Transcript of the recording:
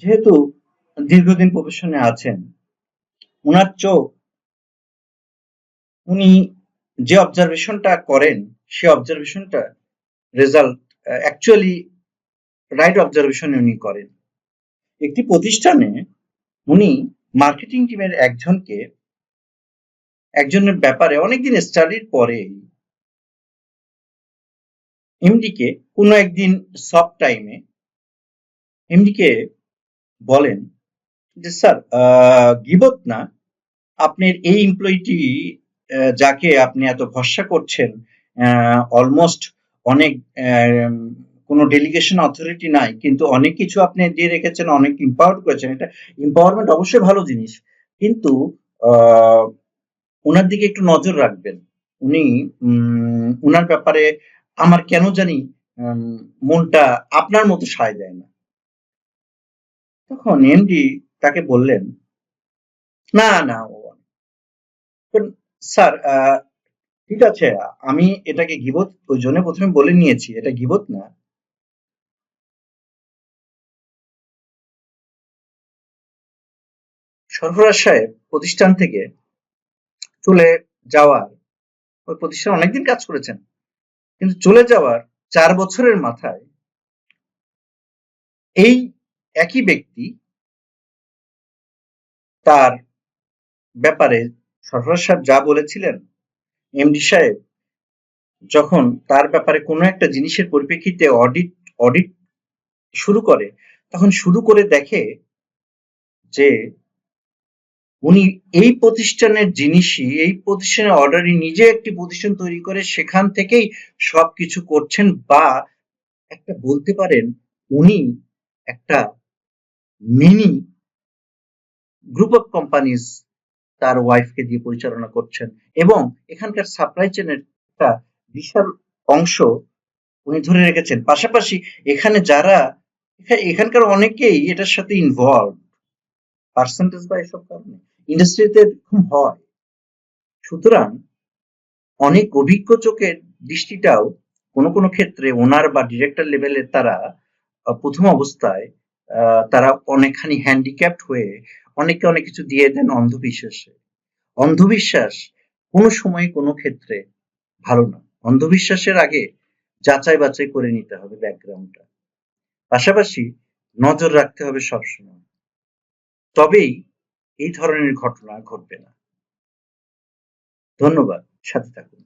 যেহেতু দীর্ঘদিন প্রফেশনে আছেন ওনার চোখ, উনি যে অবজারভেশনটা করেন, সে অবজারভেশনটা রেজাল্ট অ্যাকচুয়ালি রাইট অবজারভেশন উনি করেন। একটি প্রতিষ্ঠানে উনি মার্কেটিং টিমের একজনকে, একজনের ব্যাপারে অনেকদিন স্টাডির পরে এমডিকে কোনো একদিন সব টাইমে এমডিকে বলেন যে স্যার গিবত না। আপনার এই এমপ্লয়িটি যাকে আপনি এত ভরসা করছেন অলমোস্ট অনেক কোনো ডেলিগেশন অথরিটি নাই কিন্তু অনেক কিছু আপনি দিয়ে রেখেছেন অনেক এম্পাওয়ার করেছেন। এটা এম্পাওয়ারমেন্ট অবশ্যই ভালো জিনিস। কিন্তু ওনার দিকে একটু নজর রাখবেন। উনি উম, ওনার ব্যাপারে আমার কেন জানি মনটা আপনার মতো সায় দেয় না। তখন এমডি তাকে বললেন, না না স্যার ঠিক আছে, আমি এটাকে গিবত, ওই জন্য প্রথমে বলে নিয়েছি, এটা গিবত না। সরফরাজ সাহেব প্রতিষ্ঠান থেকে চলে যাওয়ার, ওই প্রতিষ্ঠানে অনেকদিন কাজ করেছেন, কিন্তু চলে যাওয়ার চার বছরের মাথায় এই একই ব্যক্তি তার ব্যাপারে সরফরাজ সাহেব যা বলেছিলেন, এমডি সাহেব, যখন তার ব্যাপারে কোনো একটা জিনিসের পরিপ্রেক্ষিতে অডিট অডিট শুরু করে, তখন শুরু করে দেখে যে উনি এই প্রতিষ্ঠানের জিনিসই, এই প্রতিষ্ঠানের অর্ডারই নিজে একটি প্রতিষ্ঠান তৈরি করে সেখান থেকেই সবকিছু করছেন বা একটা বলতে পারেন উনি একটা মিনি গ্রুপ অফ কোম্পানিজ তার ওয়াইফকে দিয়ে পরিচালনা করছেন এবং এখানকার সাপ্লাই চেনের একটা বিশাল অংশ উনি ধরে রেখেছেন। পাশাপাশি এখানে যারা এখা- এখানকার অনেকেই এটার সাথে ইনভলভ পার্সেন্টেজ বা এসব কারণে ইন্ডাস্ট্রিতে এরকম হয়। সুতরাং অনেক অভিজ্ঞ চোখের দৃষ্টিটাও কোনো কোনো ক্ষেত্রে ওনার বা ডিরেক্টর লেভেলের তারা প্রথম অবস্থায় তারা অনেকখানি হ্যান্ডিক্যাপ্ট হয়ে অনেকে অনেক কিছু দিয়ে দেন অন্ধবিশ্বাসে। অন্ধবিশ্বাস কোনো সময় কোনো ক্ষেত্রে ভালো না। অন্ধবিশ্বাসের আগে যাচাই বাছাই করে নিতে হবে ব্যাকগ্রাউন্ডটা। পাশাপাশি নজর রাখতে হবে সবসময়। তবেই এই ধরনের ঘটনা ঘটবে না। ধন্যবাদ। সাথে থাকুন।